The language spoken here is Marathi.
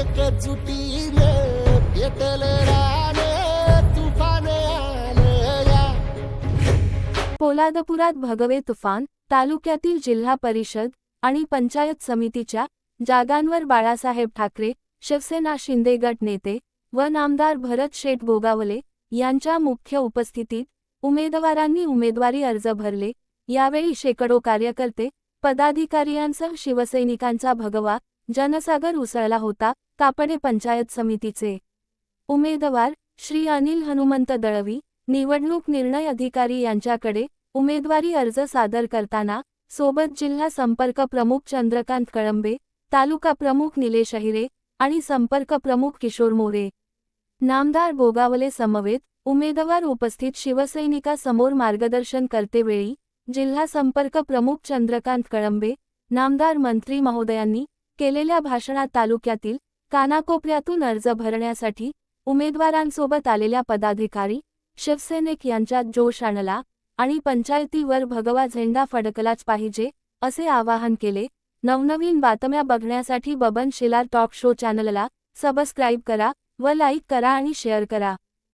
एकजुटीने पेटल तुफान पोलादपुरात भगवे तुफान तालुक्यातील जिल्हा परिषद आणि पंचायत समितीच्या जागांवर बाळासाहेब ठाकरे शिवसेना शिंदे गट नेते व नामदार भरत शेठ बोगावले यांच्या मुख्य उपस्थितीत उमेदवारांनी उमेदवारी अर्ज भरले. यावेळी शेकडो कार्यकर्ते पदाधिकारी यांसह शिवसैनिकांचा भगवा जनसागर उसळला होता कापडे पंचायत समितीचे. उमेदवार श्री अनिल हनुमंत दळवी निवडणूक निर्णय अधिकारी यांच्याकडे उमेदवारी अर्ज सादर करताना सोबत जिल्हा संपर्क प्रमुख चंद्रकांत कळंबे तालुका प्रमुख निलेश अहिरे आणि संपर्क प्रमुख किशोर मोरे. नामदार गोगावले समवेत उमेदवार उपस्थित शिवसैनिकासमोर मार्गदर्शन करतेवेळी जिल्हा संपर्क प्रमुख चंद्रकांत कळंबे नामदार मंत्री महोदयांनी केलेल्या भाषणात तालुक्यातील कानाकोपऱ्यातून अर्ज भरण्यासाठी उमेदवारांसोबत आलेल्या पदाधिकारी शिवसैनिक यांच्यात जोश आणला आणि पंचायतीवर भगवा झेंडा फडकलाच पाहिजे असे आवाहन केले. नवनवीन बातम्या बघण्यासाठी बबन शिलार टॉप शो चॅनलला सबस्क्राईब करा व लाईक करा आणि शेअर करा.